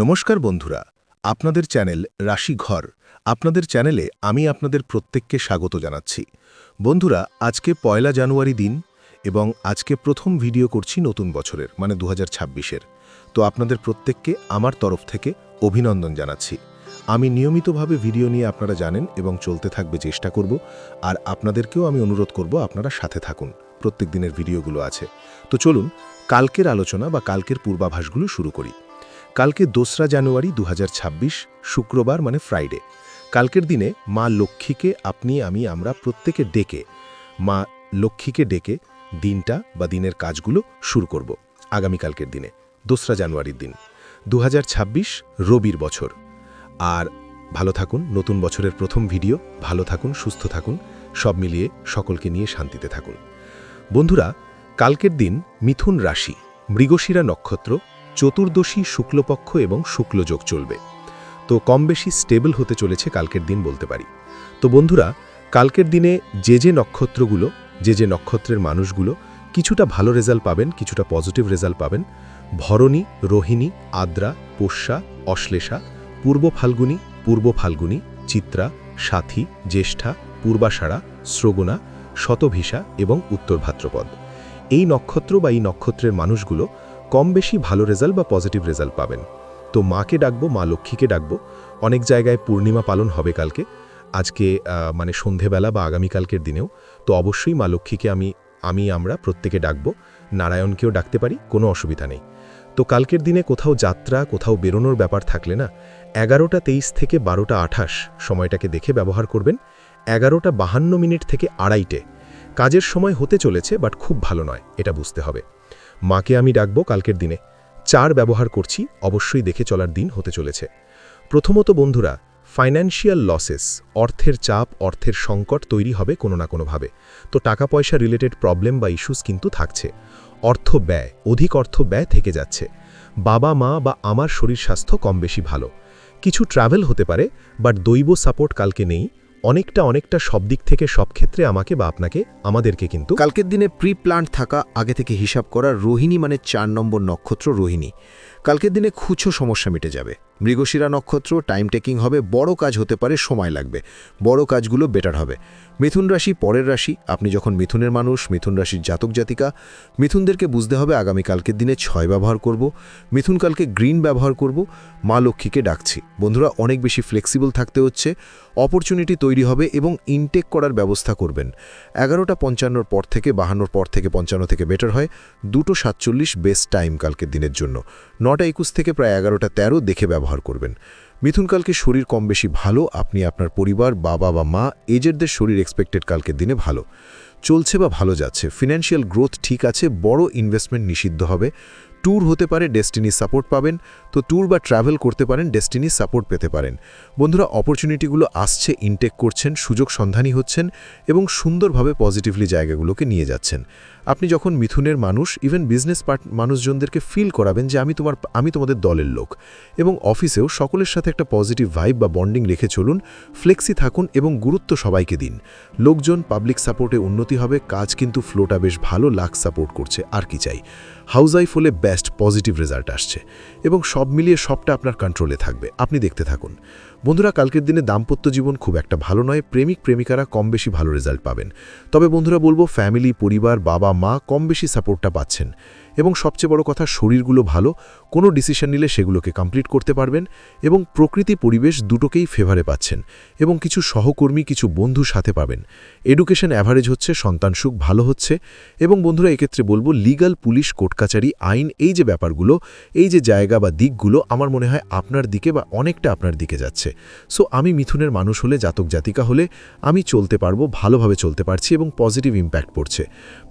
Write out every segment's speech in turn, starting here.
নমস্কার বন্ধুরা, আপনাদের চ্যানেল রাশি ঘর। আপনাদের চ্যানেলে আমি আপনাদের প্রত্যেককে স্বাগত জানাচ্ছি। বন্ধুরা, আজকে পয়লা জানুয়ারি দিন এবং আজকে প্রথম ভিডিও করছি নতুন বছরের মানে দু হাজার তো আপনাদের প্রত্যেককে আমার তরফ থেকে অভিনন্দন জানাচ্ছি। আমি নিয়মিতভাবে ভিডিও নিয়ে আপনারা জানেন এবং চলতে থাকবে চেষ্টা করব, আর আপনাদেরকেও আমি অনুরোধ করব আপনারা সাথে থাকুন, প্রত্যেক দিনের ভিডিওগুলো আছে। তো চলুন, কালকের আলোচনা বা কালকের পূর্বাভাসগুলো শুরু করি। কালকে দোসরা জানুয়ারি দু হাজার ছাব্বিশ, শুক্রবার মানে ফ্রাইডে। কালকের দিনে মা লক্ষ্মীকে আপনি, আমি, আমরা প্রত্যেকে ডেকে, মা লক্ষ্মীকে ডেকে দিনটা বা দিনের কাজগুলো শুরু করব আগামীকালকের দিনে, দোসরা জানুয়ারির দিন। দু হাজার ছাব্বিশ রবির বছর। আর ভালো থাকুন, নতুন বছরের প্রথম ভিডিও। ভালো থাকুন, সুস্থ থাকুন, সব মিলিয়ে সকলকে নিয়ে শান্তিতে থাকুন। বন্ধুরা, কালকের দিন মিথুন রাশি, মৃগশিরা নক্ষত্র চতুর্দশী শুক্লপক্ষ এবং শুক্লযোগ চলবে। তো কম বেশি স্টেবল হতে চলেছে কালকের দিন বলতে পারি। তো বন্ধুরা, কালকের দিনে যে যে নক্ষত্রগুলো, যে যে নক্ষত্রের মানুষগুলো কিছুটা ভালো রেজাল্ট পাবেন, কিছুটা পজিটিভ রেজাল্ট পাবেন, ভরণী, রোহিণী, আদ্রা, পোষ্যা, অশ্লেষা, পূর্ব ফাল্গুনী পূর্ব ফাল্গুনী, চিত্রা, সাথী, জ্যেষ্ঠা, পূর্বাষাঢ়া, শ্রগণা, শতভিসা এবং উত্তর ভাদ্রপদ এই নক্ষত্র বা এই নক্ষত্রের মানুষগুলো কম বেশি ভালো রেজাল্ট বা পজিটিভ রেজাল্ট পাবেন। তো মাকে ডাকবো, মা লক্ষ্মীকে ডাকবো। অনেক জায়গায় পূর্ণিমা পালন হবে কালকে। আজকে মানে সন্ধেবেলা বা আগামীকালকের দিনেও। তো অবশ্যই মা লক্ষ্মীকে আমি আমি, আমরা প্রত্যেকে ডাকবো। নারায়ণকেও ডাকতে পারি, কোনো অসুবিধা নেই। তো কালকের দিনে কোথাও যাত্রা, কোথাও বেরোনোর ব্যাপার থাকলে না, এগারোটা তেইশ থেকে বারোটা আঠাশ সময়টাকে দেখে ব্যবহার করবেন। এগারোটা বাহান্ন মিনিট থেকে আড়াইটে। কাজের সময় হতে চলেছে, বাট খুব ভালো নয়, এটা বুঝতে হবে। মাকে আমি ডাকবো কালকের দিনে। চার ব্যবহার করছি, অবশ্যই দেখে চলার দিন হতে চলেছে। প্রথমত বন্ধুরা ফাইন্যান্সিয়াল লসেস অর্থের চাপ, অর্থের সংকট তৈরি হবে কোনো না কোনোভাবে। তো টাকা পয়সা রিলেটেড প্রবলেম বা ইস্যুস কিন্তু থাকছে। অর্থ ব্যয়, অধিক অর্থ ব্যয় থেকে যাচ্ছে। বাবা, মা বা আমার শরীর স্বাস্থ্য কম বেশি ভালো। কিছু ট্রাভেল হতে পারে বাট দৈব সাপোর্ট কালকে নেই। অনেকটা অনেকটা সব দিক থেকে সব ক্ষেত্রে আমাকে বা আপনাকে, আমাদেরকে কিন্তু কালকের দিনে প্রি প্ল্যান্ট থাকা, আগে থেকে হিসাব করা রোহিণী মানে চার নম্বর নক্ষত্র রোহিণী। কালকের দিনে খুচো সমস্যা মিটে যাবে। মৃগশিরা নক্ষত্র টাইম টেকিং হবে, বড় কাজ হতে পারে, সময় লাগবে। বড় কাজগুলো বেটার হবে। মিথুন রাশি পরের রাশি, আপনি যখন মিথুনের মানুষ, মিথুন রাশির জাতক জাতিকা, মিথুনদেরকে বুঝতে হবে আগামী কালকের দিনে ছয় ব্যবহার করব। মিথুন কালকে গ্রিন ব্যবহার করব, মা লক্ষ্মীকে ডাকছি। বন্ধুরা, অনেক বেশি ফ্লেক্সিবল থাকতে হচ্ছে অপরচুনিটি তৈরি হবে এবং ইনটেক করার ব্যবস্থা করবেন। এগারোটা পঞ্চান্নর পর থেকে, বাহান্নর পর থেকে, পঞ্চান্ন থেকে বেটার হয়। দুটো সাতচল্লিশ বেস্ট টাইম কালকের দিনের জন্য। নটা একুশ থেকে প্রায় এগারোটা তেরো দেখে ব্যবহার করবেন। মিথুনকালকে শরীর কম বেশি ভালো, আপনি আপনার পরিবার, বাবা বা মা এজেরদের শরীর এক্সপেক্টেড কালকের দিনে ভালো। চলছে বা ভালো যাচ্ছে ফিনান্সিয়াল গ্রোথ ঠিক আছে, বড় ইনভেস্টমেন্ট নিষিদ্ধ হবে। ট্যুর হতে পারে, ডেস্টিনি সাপোর্ট পাবেন। তো ট্যুর বা ট্রাভেল করতে পারেন, ডেস্টিনি সাপোর্ট পেতে পারেন। বন্ধুরা, অপরচুনিটিগুলো আসছে, ইনটেক করছেন, সুযোগ সন্ধানী হচ্ছেন এবং সুন্দরভাবে পজিটিভলি জায়গাগুলোকে নিয়ে যাচ্ছেন। আপনি যখন মিথুনের মানুষ, ইভেন বিজনেস পার্ট মানুষজনদেরকে ফিল করাবেন যে আমি তোমার, আমি তোমাদের দলের লোক এবং অফিসেও সকলের সাথে একটা পজিটিভ ভাইব বা বন্ডিং রেখে চলুন, ফ্লেক্সি থাকুন এবং গুরুত্ব সবাইকে দিন। লোকজন পাবলিক সাপোর্টে উন্নতি হবে, কাজ কিন্তু ফ্লোটা বেশ ভালো লাখ সাপোর্ট করছে, আর কি চাই? Housewife best positive result আসছে এবং সব মিলিয়ে সবটা আপনার কন্ট্রোলে থাকবে। আপনি দেখতে থাকুন। বন্ধুরা, কালকের দিনে দাম্পত্য জীবন খুব একটা ভালো নয়, প্রেমিক প্রেমিকারা কম বেশি ভালো রেজাল্ট পাবেন। তবে বন্ধুরা বলব ফ্যামিলি পরিবার বাবা মা কম বেশি সাপোর্টটা পাচ্ছেন। এবং সবচেয়ে বড় কথা, শরীরগুলো ভালো, কোনো ডিসিশন নিলে সেগুলোকে কমপ্লিট করতে পারবেন এবং প্রকৃতি পরিবেশ দুটোকেই ফেভারে পাচ্ছেন এবং কিছু সহকর্মী, কিছু বন্ধু সাথে পাবেন। এডুকেশন অ্যাভারেজ হচ্ছে, সন্তান সুখ ভালো হচ্ছে এবং বন্ধুরা, এক্ষেত্রে বলব লিগাল পুলিশ কোর্ট কাচারি আইন, এই যে ব্যাপারগুলো, এই যে জায়গা বা দিকগুলো আমার মনে হয় আপনার দিকে বা অনেকটা আপনার দিকে যাচ্ছে। সো আমি মিথুনের মানুষ হলে, জাতক জাতিকা হলে, আমি চলতে পারব, ভালোভাবে চলতে পারছি এবং পজিটিভ ইম্প্যাক্ট পড়ছে।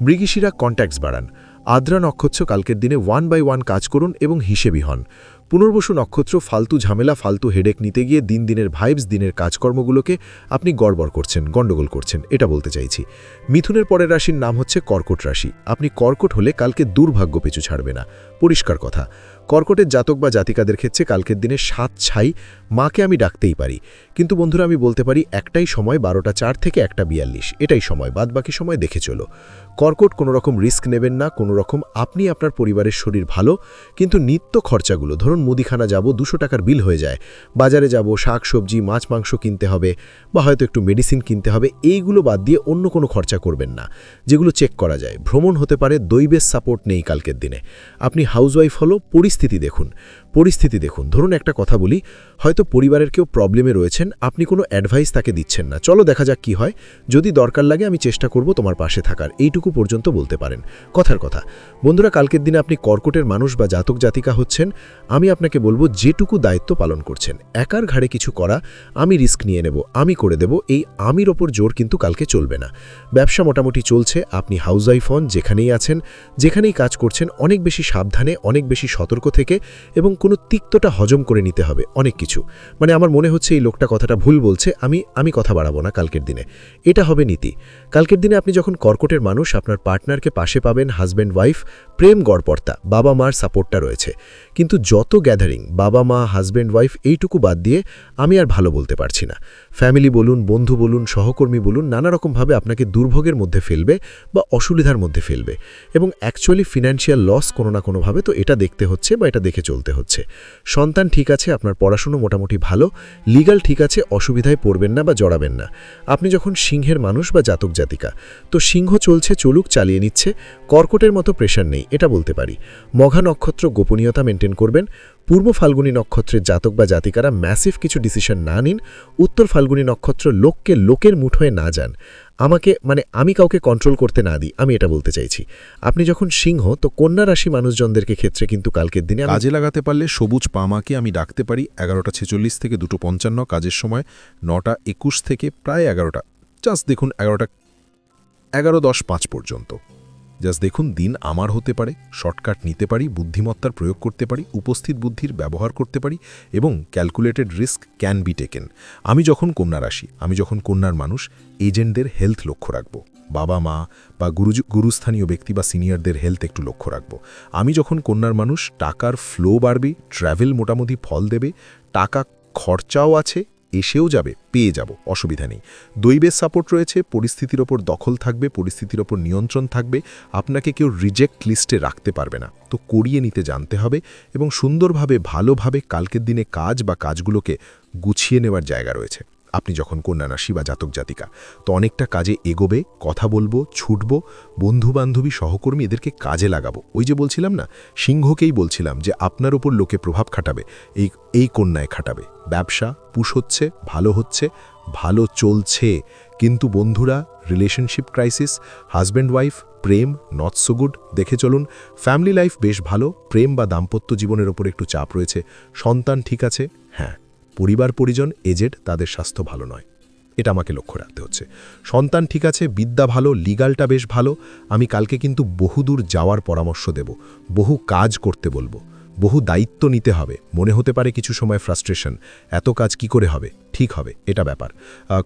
মৃগিশিরা কন্ট্যাক্টস বাড়ান। আদ্রা নক্ষত্র কালকের দিনে ওয়ান বাই ওয়ান কাজ করুন এবং হিসেবি হন। পুনর্বসু নক্ষত্র ফালতু ঝামেলা, ফালতু হেডেক নিতে গিয়ে দিন দিনের ভাইবস দিনের কাজকর্মগুলোকে আপনি গড়বড় করছেন, গণ্ডগোল করছেন, এটা বলতে চাইছি। মিথুনের পরের রাশির নাম হচ্ছে কর্কট রাশি। আপনি কর্কট হলে কালকে দুর্ভাগ্য পিছু ছাড়বে না। পরিষ্কার কথা। কর্কটের জাতক বা জাতিকাদের ক্ষেত্রে কালকের দিনে সাত ছাই মাকে আমি ডাকতেই পারি। কিন্তু বন্ধুরা, আমি বলতে পারি একটাই সময় বারোটা চার থেকে একটা বিয়াল্লিশ। এটাই সময় বাদ বাকি সময় দেখে চলো। কর্কট কোনো রকম রিস্ক নেবেন না কোনো রকম আপনি আপনার পরিবারের শরীর ভালো, কিন্তু নিত্য খরচাগুলো, ধরুন মুদিখানা যাব, দুশো টাকার বিল হয়ে যায়। বাজারে যাব, শাক, সবজি, মাছ, মাংস কিনতে হবে বা হয়তো একটু মেডিসিন কিনতে হবে, এইগুলো বাদ দিয়ে অন্য কোনো খরচা করবেন না, যেগুলো চেক করা যায়। ভ্রমণ হতে পারে, দৈবের সাপোর্ট নেই কালকের দিনে। আপনি হাউসওয়াইফ হলো, পরিস্থিতি দেখুন। পরিস্থিতি দেখুন। ধরুন একটা কথা বলি, হয়তো পরিবারের কেউ প্রবলেমে রয়েছেন, আপনি কোনো অ্যাডভাইস তাকে দিচ্ছেন না। চলো দেখা যাক কি হয়। যদি দরকার লাগে আমি চেষ্টা করব তোমার পাশে থাকার। এইটুকু পর্যন্ত বলতে পারেন। কথার কথা, বন্ধুরা কালকের দিনে আপনি কর্কটের মানুষ বা জাতক জাতিকা হচ্ছেন, আমি আপনাকে বলব যেটুকু দায়িত্ব পালন করছেন। একার ঘাড়ে কিছু করা, আমি রিস্ক নিয়ে নেব, আমি করে দেব, এই আমির ওপর জোর কিন্তু কালকে চলবে না। ব্যবসা মোটামুটি চলছে, আপনি হাউসওয়াইফ হন, যেখানেই আছেন, যেখানেই কাজ করছেন, অনেক বেশি সাবধানে, অনেক বেশি সতর্ক থেকে এবং কোনো তিক্তটা হজম করে নিতে হবে, অনেক কিছু। মানে আমার মনে হচ্ছে এই লোকটা কথাটা ভুল বলছে, আমি আমি কথা বাড়াবো না কালকের দিনে। এটা হবে নীতি। কালকের দিনে আপনি যখন কর্কটের মানুষ আপনার পার্টনারকে পাশে পাবেন হাজব্যান্ড, ওয়াইফ, প্রেম গড়পর্তা বাবা মার সাপোর্টটা রয়েছে। কিন্তু যত গ্যাদারিং, বাবা মা, হাজব্যান্ড, ওয়াইফ, এইটুকু বাদ দিয়ে আমি আর ভালো বলতে পারছি না। ফ্যামিলি বলুন, বন্ধু বলুন, সহকর্মী বলুন নানা রকমভাবে আপনাকে দুর্ভোগের মধ্যে ফেলবে বা অসুবিধার মধ্যে ফেলবে। এবং অ্যাকচুয়ালি ফিনান্সিয়াল লস কোনো না কোনোভাবে তো এটা দেখতে হচ্ছে বা এটা দেখে চলতে হচ্ছে। সন্তান ঠিক আছে, আপনার পড়াশুনো মোটামুটি ভালো লিগাল ঠিক আছে, অসুবিধায় পড়বেন না বা জড়াবেন না। আপনি যখন সিংহের মানুষ বা জাতক জাতিকা, তো সিংহ চলছে চলুক চালিয়ে নিচ্ছে, কর্কটের মতো প্রেশার নেই, এটা বলতে পারি। মঘা নক্ষত্র গোপনীয়তা মেনটেন করবেন, পূর্ব ফাল্গুনী নক্ষত্রের জাতক বা জাতিকারা ম্যাসিভ কিছু ডিসিশন না নিন, উত্তর ফাল্গুনী নক্ষত্র লোককে লোকের মুঠোয় না যান। আমাকে মানে আমি কাউকে কন্ট্রোল করতে না দিই, আমি এটা বলতে চাইছি। আপনি যখন সিংহ, তো কন্যা রাশি মানুষজনদেরকে ক্ষেত্রে কিন্তু কালকের দিনে কাজে লাগাতে পারলে সবুজ পামাকে আমি ডাকতে পারি এগারোটা ছেচল্লিশ থেকে দুটো পঞ্চান্ন কাজের সময়, নটা একুশ থেকে প্রায় এগারোটা। জাস্ট দেখুন, এগারোটা এগারো দশ পাঁচ পর্যন্ত। জাস্ট দেখুন, দিন আমার হতে পারে, শর্টকাট নিতে পারি, বুদ্ধিমত্তার প্রয়োগ করতে পারি, উপস্থিত বুদ্ধির ব্যবহার করতে পারি এবং calculated risk can be taken আমি যখন কন্যা রাশি, আমি যখন কন্যার মানুষ, এজেন্টদের হেলথ লক্ষ্য রাখব। বাবা মা বা গুরু গুরুস্থানীয় ব্যক্তি বা সিনিয়রদের হেলথ একটু লক্ষ্য রাখব। আমি যখন কন্যার মানুষ, টাকার ফ্লো বাড়বে ট্র্যাভেল মোটামুটি ফল দেবে, টাকা খরচাও আছে এসেও যাবে, পেয়ে যাব, অসুবিধা নেই। দৈবের সাপোর্ট রয়েছে, পরিস্থিতির ওপর দখল থাকবে, পরিস্থিতির ওপর নিয়ন্ত্রণ থাকবে, আপনাকে কেউ রিজেক্ট লিস্টে রাখতে পারবে না। তো করিয়ে নিতে জানতে হবে এবং সুন্দরভাবে, ভালোভাবে কালকের দিনে কাজ বা কাজগুলোকে গুছিয়ে নেওয়ার জায়গা রয়েছে। আপনি যখন কন্যা রাশি বা জাতক জাতিকা, তো অনেকটা কাজে এগোবে, কথা বলব, ছুটব, বন্ধুবান্ধবী, সহকর্মী এদেরকে কাজে লাগাবো। ওই যে বলছিলাম না, সিংহকেই বলছিলাম যে আপনার ওপর লোকে প্রভাব খাটাবে, এই এই কন্যায় খাটাবে। ব্যবসা, পুশ হচ্ছে, ভালো হচ্ছে, ভালো চলছে। কিন্তু বন্ধুরা রিলেশনশিপ ক্রাইসিস হাজব্যান্ড ওয়াইফ প্রেম নট সো গুড দেখে চলুন ফ্যামিলি লাইফ বেশ ভালো, প্রেম বা দাম্পত্য জীবনের ওপর একটু চাপ রয়েছে, সন্তান ঠিক আছে? হ্যাঁ। পরিবার, পরিজন, এজেড তাদের স্বাস্থ্য ভালো নয়। এটা আমাকে লক্ষ্য রাখতে হচ্ছে। সন্তান ঠিক আছে, বিদ্যা ভালো, লিগালটা বেশ ভালো, আমি কালকে কিন্তু বহুদূর যাওয়ার পরামর্শ দেব। বহু কাজ করতে বলব। বহু দায়িত্ব নিতে হবে। মনে হতে পারে কিছু সময় ফ্রাস্ট্রেশন এত কাজ কি করে হবে? ঠিক হবে, এটা ব্যাপার।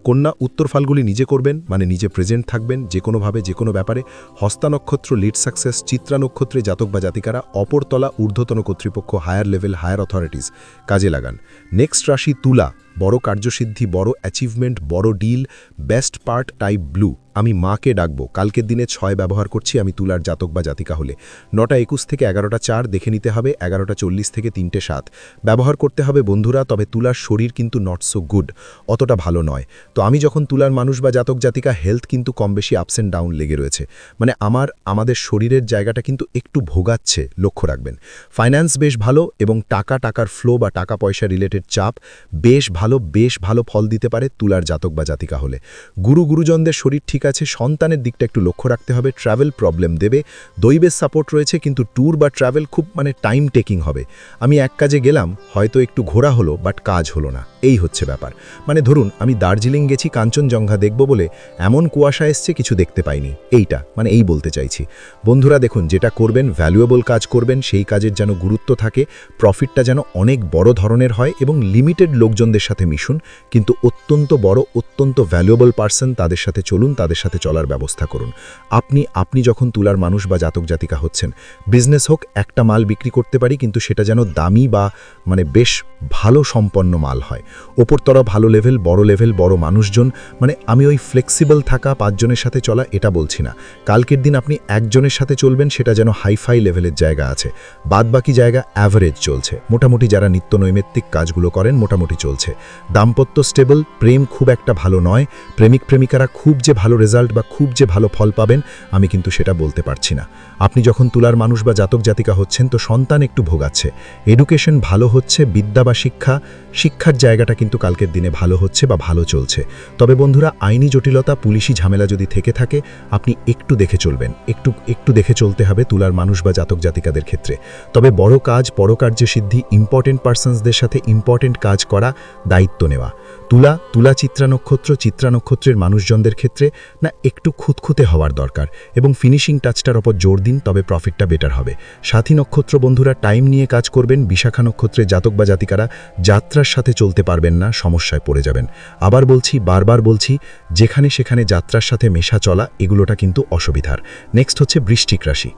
কন্যা উত্তর ফালগুলি নিজে করবেন মানে নিজে প্রেজেন্ট থাকবেন যে কোনোভাবে যে কোনো ব্যাপারে। হস্তা নক্ষত্র লিড সাকসেস চিত্রা নক্ষত্রে জাতক বা জাতিকারা, অপরতলা ঊর্ধ্বতন কর্তৃপক্ষ হায়ার লেভেল হায়ার অথরিটিস কাজে লাগান। নেক্সট রাশি তুলা, বড় কার্যসিদ্ধি, বড় অ্যাচিভমেন্ট বড় deal best part type blue আমি মাকে ডাকবো, কালকের দিনে ছয় ব্যবহার করছি, আমি তুলার জাতক বা জাতিকা হলে। নটা একুশ থেকে এগারোটা চার দেখে নিতে হবে, এগারোটা চল্লিশ থেকে তিনটে সাত। ব্যবহার করতে হবে বন্ধুরা, তবে তুলার শরীর কিন্তু নট সো গুড অতটা ভালো নয়। তো আমি যখন তুলার মানুষ বা জাতক জাতিকা হেলথ কিন্তু কম বেশি আপস অ্যান্ড ডাউন লেগে রয়েছে। মানে আমার, আমাদের শরীরের জায়গাটা কিন্তু একটু ভোগাচ্ছে, লক্ষ্য রাখবেন। ফাইন্যান্স বেশ ভালো এবং টাকা, টাকার ফ্লো বা টাকা পয়সা রিলেটেড চাপ বেশ ভালো বেশ ভালো ফল দিতে পারে তুলার জাতক বা জাতিকা হলে। গুরু, গুরুজনদের শরীর ঠিক আছে, সন্তানের দিকটা একটু লক্ষ্য রাখতে হবে ট্রাভেল প্রবলেম দেবে, দৈবের সাপোর্ট রয়েছে, কিন্তু ট্যুর বা ট্রাভেল খুব মানে টাইম টেকিং হবে। আমি এক কাজে গেলাম, হয়তো একটু ঘোরা হলো বাট কাজ হলো না। এই হচ্ছে ব্যাপার। মানে ধরুন, আমি দার্জিলিং গেছি, কাঞ্চনজঙ্ঘা দেখব বলে এমন কুয়াশা এসছে কিছু দেখতে পাইনি। এইটা মানে এই বলতে চাইছি। বন্ধুরা দেখুন, যেটা করবেন ভ্যালুয়েবল কাজ করবেন, সেই কাজের যেন গুরুত্ব থাকে প্রফিটটা যেন অনেক বড় ধরনের হয় এবং লিমিটেড লোকজনদের সাথে মিশুন, কিন্তু অত্যন্ত বড়, অত্যন্ত ভ্যালুয়েবল পার্সন তাদের সাথে চলুন, তাদের সাথে চলার ব্যবস্থা করুন। আপনি আপনি যখন তুলার মানুষ বা জাতক জাতিকা হচ্ছেন বিজনেস হোক, একটা মাল বিক্রি করতে পারি, কিন্তু সেটা যেন দামি বা মানে বেশ ভালো সম্পন্ন মাল হয়। ওপরতরা ভালো লেভেল বড় লেভেল বড় মানুষজন মানে আমি ওই ফ্লেক্সিবল থাকা পাঁচজনের সাথে চলা এটা বলছি না। কালকের দিন আপনি একজনের সাথে চলবেন, সেটা যেন হাইফাই লেভেলের জায়গা আছে। বাদবাকি জায়গা অ্যাভারেজ চলছে। মোটামুটি যারা নিত্য নৈমিত্তিক কাজগুলো করেন, মোটামুটি চলছে। দাম্পত্য স্টেবল প্রেম খুব একটা ভালো নয়। প্রেমিক প্রেমিকারা খুব যে ভালো রেজাল্ট বা খুব যে ভালো ফল পাবেন, আমি কিন্তু সেটা বলতে পারছি না। আপনি যখন তুলার মানুষ বা জাতক জাতিকা হচ্ছেন, তো সন্তান একটু ভোগাচ্ছে। এডুকেশন ভালো হচ্ছে, বিদ্যা বা শিক্ষা, শিক্ষার জায়গাটা কিন্তু কালকের দিনে ভালো হচ্ছে বা ভালো চলছে। তবে বন্ধুরা, আইনি জটিলতা, পুলিশি ঝামেলা যদি থেকে থাকে, আপনি একটু দেখে চলবেন। একটু একটু দেখে চলতে হবে তুলার মানুষ বা জাতক জাতিকাদের ক্ষেত্রে। তবে বড় কাজ বড় কার্যসিদ্ধি ইম্পর্টেন্ট পার্সনসদের সাথে ইম্পর্টেন্ট কাজ করা, দায়িত্ব নেওয়া। তুলা তুলা চিত্রা নক্ষত্র, চিত্রা নক্ষত্রের মানুষজনদের ক্ষেত্রে না একটু খুঁতখুঁতে হওয়ার দরকার এবং ফিনিশিং টাচটার ওপর জোর দিন তবে প্রফিটটা বেটার হবে। সাথী নক্ষত্র বন্ধুরা টাইম নিয়ে কাজ করবেন, বিশাখা নক্ষত্রের জাতক বা জাতিকারা যাত্রার সাথে চলতে পারবেন না, সমস্যায় পড়ে যাবেন। আবার বলছি, বারবার বলছি, যেখানে সেখানে যাত্রার সাথে মেশা চলা, এগুলোটা কিন্তু অসুবিধার। নেক্সট হচ্ছে বৃষ্টিক রাশি।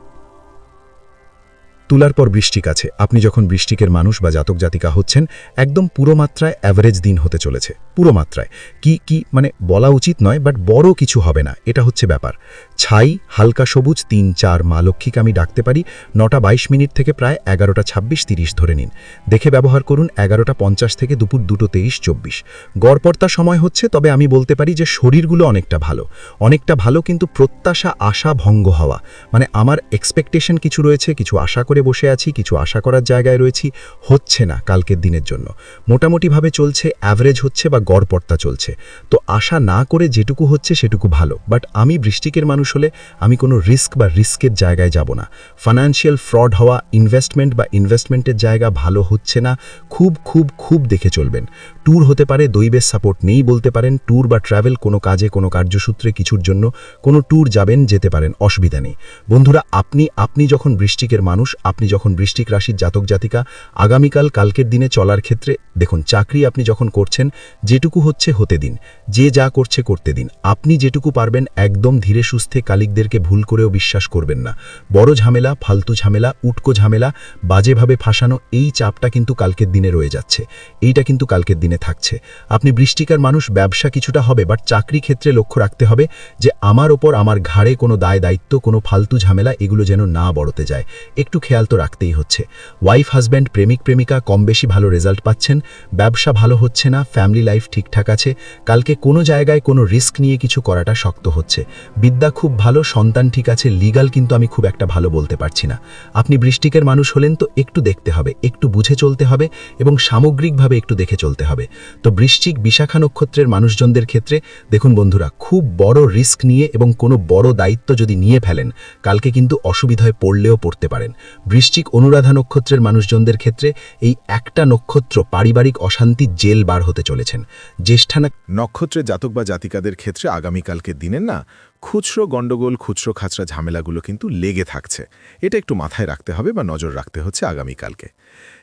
তুলার পর বৃষ্টিক আছে। আপনি যখন বৃষ্টিকের মানুষ বা জাতক জাতিকা হচ্ছেন, একদম পুরো মাত্রায় অ্যাভারেজ দিন হতে চলেছে। পুরো মাত্রায়। কি কি মানে বলা উচিত নয় বাট বড় কিছু হবে না। এটা হচ্ছে ব্যাপার। ছাই, হালকা সবুজ, তিন, চার মা লক্ষ্মীকে আমি ডাকতে পারি, নটা বাইশ মিনিট থেকে প্রায় এগারোটা ছাব্বিশ তিরিশ ধরে নিন। দেখে ব্যবহার করুন এগারোটা পঞ্চাশ থেকে দুপুর দুটো তেইশ চব্বিশ। গড়পর্তা সময় হচ্ছে, তবে আমি বলতে পারি যে শরীরগুলো অনেকটা ভালো। অনেকটা ভালো কিন্তু প্রত্যাশা, আশা ভঙ্গ হওয়া। মানে আমার এক্সপেকটেশন কিছু রয়েছে, কিছু আশা করে বসে আছি, কিছু আশা করার জায়গায় রয়েছি, হচ্ছে না কালকের দিনের জন্য। মোটামুটিভাবে চলছে অ্যাভারেজ হচ্ছে বা গড়পর্তা চলছে। তো আশা না করে যেটুকু হচ্ছে সেটুকু ভালো। বাট আমি বৃষ্টিকের মানুষ হলে আমি কোনো রিস্ক বা রিস্কের জায়গায় যাব না। ফাইন্যান্সিয়াল ফ্রড হওয়া ইনভেস্টমেন্ট বা ইনভেস্টমেন্টের জায়গা ভালো হচ্ছে না, খুব খুব খুব দেখে চলবেন। ট্যুর হতে পারে, দৈবের সাপোর্ট নেই বলতে পারেন ট্যুর বা ট্রাভেল কোনো কাজে, কোনো কার্যসূত্রে কিছুর জন্য কোনো ট্যুর যাবেন, যেতে পারেন, অসুবিধা নেই। বন্ধুরা, আপনি আপনি যখন বৃষ্টিকের মানুষ আপনি যখন বৃষ্টিক রাশির জাতক জাতিকা, আগামীকাল কালকের দিনে চলার ক্ষেত্রে দেখুন, চাকরি আপনি যখন করছেন, যেটুকু হচ্ছে হতে দিন। যে যা করছে করতে দিন। আপনি যেটুকু পারবেন, একদম ধীরে সুস্থে কালিকদেরকে ভুল করেও বিশ্বাস করবেন না। বড় ঝামেলা, ফালতু ঝামেলা, উটকো ঝামেলা, বাজেভাবে ফাঁসানো, এই চাপটা কিন্তু কালকের দিনে রয়ে যাচ্ছে। এইটা কিন্তু কালকের দিনে থাকছে। আপনি বৃষ্টিকার মানুষ, ব্যবসা কিছুটা হবে, বাট চাকরি ক্ষেত্রে লক্ষ্য রাখতে হবে যে, আমার ওপর আমার ঘাড়ে কোনো দায় দায়িত্ব কোনো ফালতু ঝামেলা, এগুলো যেন না বড়তে যায়। একটু খেয়াল তো রাখতেই হচ্ছে। ওয়াইফ হাজব্যান্ড প্রেমিক, প্রেমিকা কম বেশি ভালো রেজাল্ট পাচ্ছেন, ব্যবসা ভালো হচ্ছে না ফ্যামিলি লাইফ ঠিকঠাক আছে, কালকে কোনো জায়গায় কোনো রিস্ক নিয়ে কিছু করাটা শক্ত হচ্ছে। বিদ্যা খুব ভালো, সন্তান ঠিক আছে লিগাল কিন্তু আমি খুব একটা ভালো বলতে পারছি না। আপনি বৃষ্টিকের মানুষ হলেন তো একটু দেখতে হবে, একটু বুঝে চলতে হবে এবং সামগ্রিকভাবে একটু দেখে চলতে হবে। তো বৃশ্চিক বিশাখা নক্ষত্রের মানুষজনদের ক্ষেত্রে, দেখুন বন্ধুরা, খুব বড় রিস্ক নিয়ে এবং কোনো বড় দায়িত্ব যদি নিয়ে ফেলেন, কালকে কিন্তু অসুবিধায় পড়লেও পড়তে পারেন। বৃশ্চিক অনুরাধা নক্ষত্রের মানুষজনদের ক্ষেত্রে এই একটা নক্ষত্র পারিবারিক অশান্তি জেল বার হতে চলেছেন। জ্যেষ্ঠা নক্ষত্রের জাতক বা জাতিকাদের ক্ষেত্রে আগামীকালকে দিনের না, খুচরো গণ্ডগোল, খুচরো খাচরা ঝামেলাগুলো কিন্তু লেগে থাকছে। এটা একটু মাথায় রাখতে হবে বা নজর রাখতে হচ্ছে আগামীকালকে।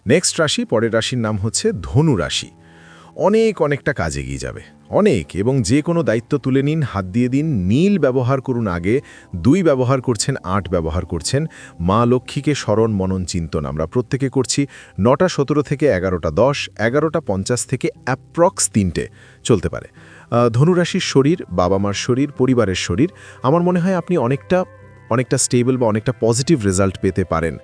নেক্সট রাশি, পরের রাশির নাম হচ্ছে ধনু রাশি। অনেক অনেকটা কাজ এগিয়ে যাবে। অনেক এবং যে কোনো দায়িত্ব তুলে নিন, হাত দিয়ে দিন, নীল ব্যবহার করুন আগে, দুই ব্যবহার করছেন, আট ব্যবহার করছেন। মা লক্ষ্মীকে স্মরণ মনন চিন্তন, আমরা প্রত্যেকে করছি। নটা সতেরো থেকে এগারোটা দশ, এগারোটা পঞ্চাশ থেকে অ্যাপ্রক্স তিনটে চলতে পারে। ধনুরাশির শরীর বাবা মার শরীর, পরিবারের শরীর, আমার মনে হয় আপনি অনেকটা অনেকটা স্টেবল বা অনেকটা পজিটিভ রেজাল্ট পেতে পারেন।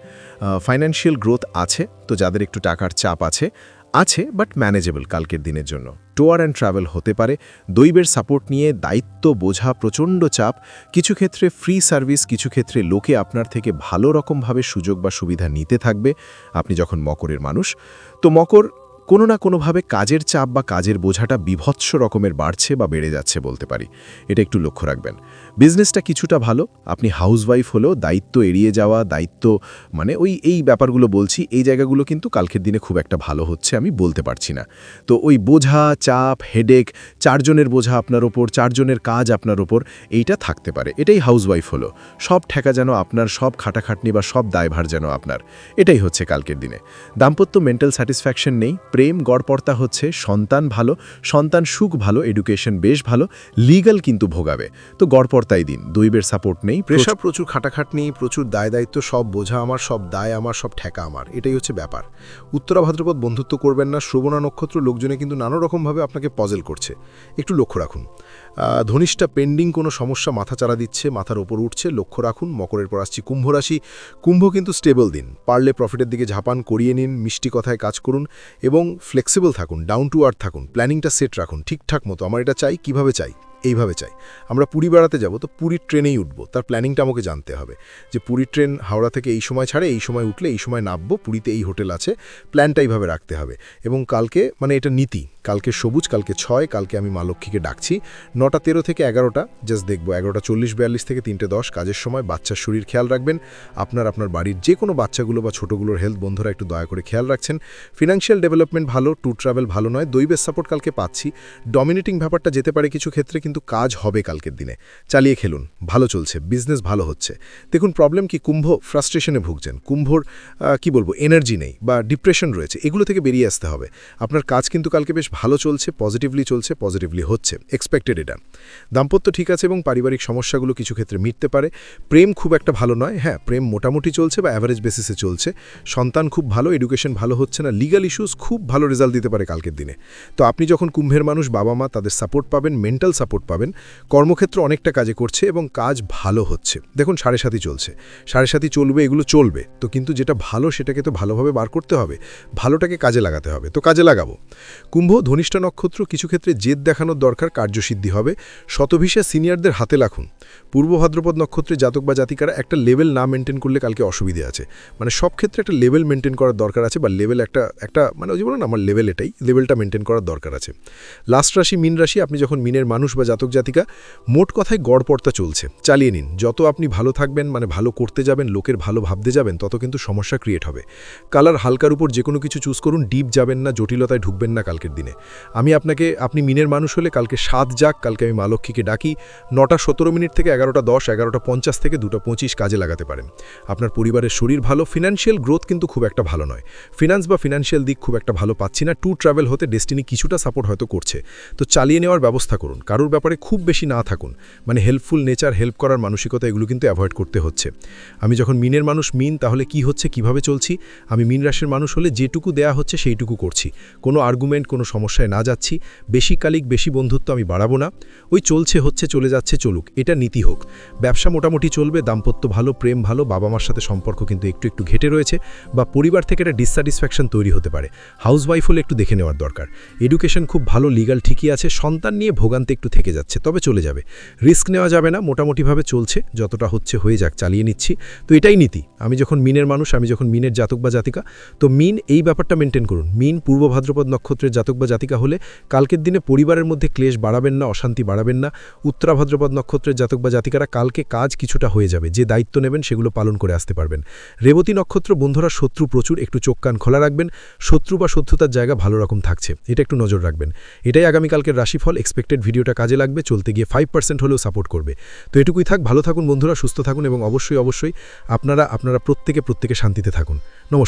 ফাইন্যান্সিয়াল গ্রোথ আছে, তো যাদের একটু টাকার চাপ আছে আছে বাট ম্যানেজেবল কালকের দিনের জন্য। টোয়ার অ্যান্ড ট্রাভেল হতে পারে, দৈবের সাপোর্ট নিয়ে দায়িত্ব বোঝা প্রচণ্ড চাপ। কিছু ক্ষেত্রে ফ্রি সার্ভিস কিছু ক্ষেত্রে লোকে আপনার থেকে ভালো রকমভাবে সুযোগ বা সুবিধা নিতে থাকবে। আপনি যখন মকরের মানুষ, তো মকর কোনো না কোনোভাবে কাজের চাপ বা কাজের বোঝাটা বিভৎস রকমের বাড়ছে বা বেড়ে যাচ্ছে বলতে পারি। এটা একটু লক্ষ্য রাখবেন। বিজনেসটা কিছুটা ভালো, আপনি হাউসওয়াইফ হলেও দায়িত্ব এড়িয়ে যাওয়া, দায়িত্ব মানে ওই, এই ব্যাপারগুলো বলছি, এই জায়গাগুলো কিন্তু কালকের দিনে খুব একটা ভালো হচ্ছে আমি বলতে পারছি না। তো ওই বোঝা, চাপ হেডেক চারজনের বোঝা আপনার ওপর, চারজনের কাজ আপনার ওপর, এইটা থাকতে পারে। এটাই হাউসওয়াইফ হলো। সব ঠেকা যেন আপনার, সব খাটাখাটনি বা সব দায়ভার যেন আপনার। এটাই হচ্ছে কালকের দিনে। দাম্পত্য মেন্টাল স্যাটিসফ্যাকশন নেই প্রেম গড়পর্তা হচ্ছে, সন্তান ভালো, সন্তান সুখ ভালো এডুকেশন বেশ ভালো লিগাল কিন্তু ভোগাবে। তো গড়পর্তাই দিন, দৈবের সাপোর্ট নেই প্রেশার প্রচুর খাটাখাটনি, প্রচুর দায় দায়িত্ব, সব বোঝা আমার, সব দায় আমার, সব ঠেকা আমার, এটাই হচ্ছে ব্যাপার। উত্তরা ভাদ্রপদ বন্ধুত্ব করবেন না, শ্রবণা নক্ষত্র লোকজনে কিন্তু নানা রকমভাবে আপনাকে পজেল করছে। একটু লক্ষ্য রাখুন। ধনিষ্ঠা পেন্ডিং কোনো সমস্যা, মাথা চারা দিচ্ছে, মাথার ওপর উঠছে, লক্ষ্য রাখুন, মকরের পর আসছি কুম্ভ রাশি। কুম্ভ কিন্তু স্টেবল দিন, পারলে প্রফিটের দিকে ঝাপান, করিয়ে নিন, মিষ্টি কথায় কাজ করুন এবং ফ্লেক্সিবল থাকুন ডাউন টু আর্থ থাকুন প্ল্যানিংটা সেট রাখুন, ঠিকঠাক মতো, আমার এটা চাই, কীভাবে চাই। এইভাবে চাই। আমরা পুরী বেড়াতে যাব তো পুরীর ট্রেনেই উঠব। তার প্ল্যানিংটা আমাকে জানতে হবে যে পুরীর ট্রেন হাওড়া থেকে এই সময় ছাড়ে, এই সময় উঠলে এই সময় নামবো, পুরীতে এই হোটেল আছে প্ল্যানটা এইভাবে রাখতে হবে। এবং কালকে মানে এটা নীতি, কালকে সবুজ, কালকে ছয়, কালকে আমি মা লক্ষ্মীকে ডাকছি। নটা তেরো থেকে এগারোটা জাস্ট দেখব, এগারোটা চল্লিশ, বিয়াল্লিশ থেকে তিনটে দশ, কাজের সময় বাচ্চার শরীর খেয়াল রাখবেন। আপনার আপনার বাড়ির যে কোনো বাচ্চাগুলো বা ছোটোগুলোর হেলথ বন্ধুরা একটু দয়া করে খেয়াল রাখছেন। ফিনান্সিয়াল ডেভেলপমেন্ট ভালো ট্যুর ট্রাভেল ভালো নয়, দৈবের সাপোর্ট কালকে পাচ্ছি। ডমিনেটিং ব্যাপারটা যেতে পারে কিছু ক্ষেত্রে, কিন্তু কাজ হবে কালকের দিনে। চালিয়ে খেলুন, ভালো চলছে বিজনেস ভালো হচ্ছে। দেখুন প্রবলেম কি, কুম্ভ ফ্রাস্ট্রেশনে ভুগছেন। কুম্ভর কি বলব এনার্জি নেই বা ডিপ্রেশন রয়েছে, এগুলো থেকে বেরিয়ে আসতে হবে। আপনার কাজ কিন্তু কালকে বেশ ভালো চলছে পজিটিভলি চলছে পজিটিভলি হচ্ছে এক্সপেক্টেড এটা। দাম্পত্য ঠিক আছে এবং পারিবারিক সমস্যাগুলো কিছু ক্ষেত্রে মিটতে পারে। প্রেম খুব একটা ভালো নয় হ্যাঁ প্রেম মোটামুটি চলছে বা অ্যাভারেজ বেসিসে চলছে। সন্তান খুব ভালো এডুকেশন ভালো হচ্ছে না লিগাল ইস্যুস খুব ভালো রেজাল্ট দিতে পারে কালকের দিনে। তো আপনি যখন কুম্ভের মানুষ বাবা মা তাদের সাপোর্ট পাবেন মেন্টাল সাপোর্ট পাবেন। কর্মক্ষেত্র অনেকটা কাজে করছে এবং কাজ ভালো হচ্ছে। দেখুন, সাড়ে সাথী চলছে। সাড়ে সাথী চলবে, এগুলো চলবে। তো কিন্তু যেটা ভালো, সেটাকে তো ভালোভাবে বার করতে হবে। ভালোটাকে কাজে লাগাতে হবে। তো কাজে লাগাবো। কুম্ভ, ধনিষ্ঠা নক্ষত্র কিছু ক্ষেত্রে জেদ দেখানোর দরকার, কার্যসিদ্ধি হবে। শতভিসা সিনিয়রদের হাতে রাখুন। পূর্ব ভাদ্রপদ নক্ষত্রে জাতক বা জাতিকারা একটা লেভেল না মেনটেন করলে কালকে অসুবিধে আছে। মানে সব ক্ষেত্রে একটা লেভেল মেনটেন করার দরকার আছে বা লেভেল একটা একটা মানে ওই যে বলুন আমার লেভেল এটাই, লেভেলটা মেনটেন করার দরকার আছে। লাস্ট রাশি, মিন রাশি, আপনি যখন মিনের মানুষ বা জাতক জাতিকা, মোট কথায় গড়পড়তা চলছে। চালিয়ে নিন। যত আপনি ভালো থাকবেন মানে ভালো করতে যাবেন, লোকের ভালো ভাবতে যাবেন, তত কিন্তু সমস্যা ক্রিয়েট হবে। কালার হালকার উপর যে কোনো কিছু চুজ করুন ডিপ যাবেন না, জটিলতায় ঢুকবেন না কালকের দিনে। আমি আপনাকে, আপনি মিনের মানুষ হলে কালকে সাত যাক, কালকে আমি মা লক্ষ্মীকে ডাকি, নটা সতেরো মিনিট থেকে এগারোটা দশ, এগারোটা পঞ্চাশ থেকে দুটো পঁচিশ কাজে লাগাতে পারেন। আপনার পরিবারের শরীর ভালো ফিনান্সিয়াল গ্রোথ কিন্তু খুব একটা ভালো নয়। ফিনান্স বা ফিনান্সিয়াল দিক খুব একটা ভালো পাচ্ছি না। ট্যুর ট্রাভেল হতে ডেস্টিনি কিছুটা সাপোর্ট হয়তো করছে। তো চালিয়ে নেওয়ার ব্যবস্থা করুন। কারোর ব্যাপারে খুব বেশি না থাকুন। মানে হেল্পফুল নেচার হেল্প করার মানসিকতা এগুলো কিন্তু অ্যাভয়েড করতে হচ্ছে। আমি যখন মিনের মানুষ, মিন তাহলে কি হচ্ছে, কীভাবে চলছি? আমি মিন রাশির মানুষ হলে যেটুকু দেয়া হচ্ছে সেইটুকু করছি। কোনো আর্গুমেন্ট কোনো সমস্যায় না যাচ্ছি। বেশি কালিক, বেশি বন্ধুত্ব আমি বাড়াবো না। ওই চলছে, হচ্ছে, চলে যাচ্ছে, চলুক। এটা নীতি হোক। ব্যবসা মোটামুটি চলবে, দাম্পত্য ভালো, প্রেম ভালো বাবা মার সাথে সম্পর্ক কিন্তু একটু একটু ঘেটে রয়েছে বা পরিবার থেকে একটা ডিসস্যাটিসফ্যাকশন তৈরি হতে পারে। হাউস ওয়াইফ হলে একটু দেখে নেওয়ার দরকার। এডুকেশন খুব ভালো লিগাল ঠিকই আছে। সন্তান নিয়ে ভোগান্তে একটু থেকে যাচ্ছে, তবে চলে যাবে। রিস্ক নেওয়া যাবে না, মোটামুটিভাবে চলছে, যতটা হচ্ছে হয়ে যাক, চালিয়ে নিচ্ছি। তো এটাই নীতি। আমি যখন মিনের মানুষ, আমি যখন মিনের জাতক বা জাতিকা, তো মিন এই ব্যাপারটা মেনটেন করুন। মিন পূর্ব ভাদ্রপদ নক্ষত্রের জাতক বা জাতিকা হলে কালকের দিনে পরিবারের মধ্যে ক্লেশ বাড়াবেন না, অশান্তি বাড়াবেন না। উত্তরা ভাদ্রপদ নক্ষত্রের জাতক বা জাতিকারা কালকে কাজ কিছুটা হয়ে যাবে, যে দায়িত্ব নেবেন সেগুলো পালন করে আসতে পারবেন। রেবতী নক্ষত্র, বন্ধুরা, শত্রু প্রচুর, একটু চোখ কান খোলা রাখবেন। শত্রু বা শত্রুতার জায়গা ভালো রকম থাকছে, এটা একটু নজর রাখবেন। এটাই আগামীকালকের রাশিফল এক্সপেক্টেড ভিডিওটা কাজে লাগবে, চলতে গিয়ে ফাইভ পার্সেন্ট হলেও সাপোর্ট করবে। তো এটুকুই থাক, ভালো থাকুন বন্ধুরা, সুস্থ থাকুন এবং অবশ্যই অবশ্যই আপনারা আপনারা প্রত্যেকে প্রত্যেকে শান্তিতে থাকুন। নমস্কার।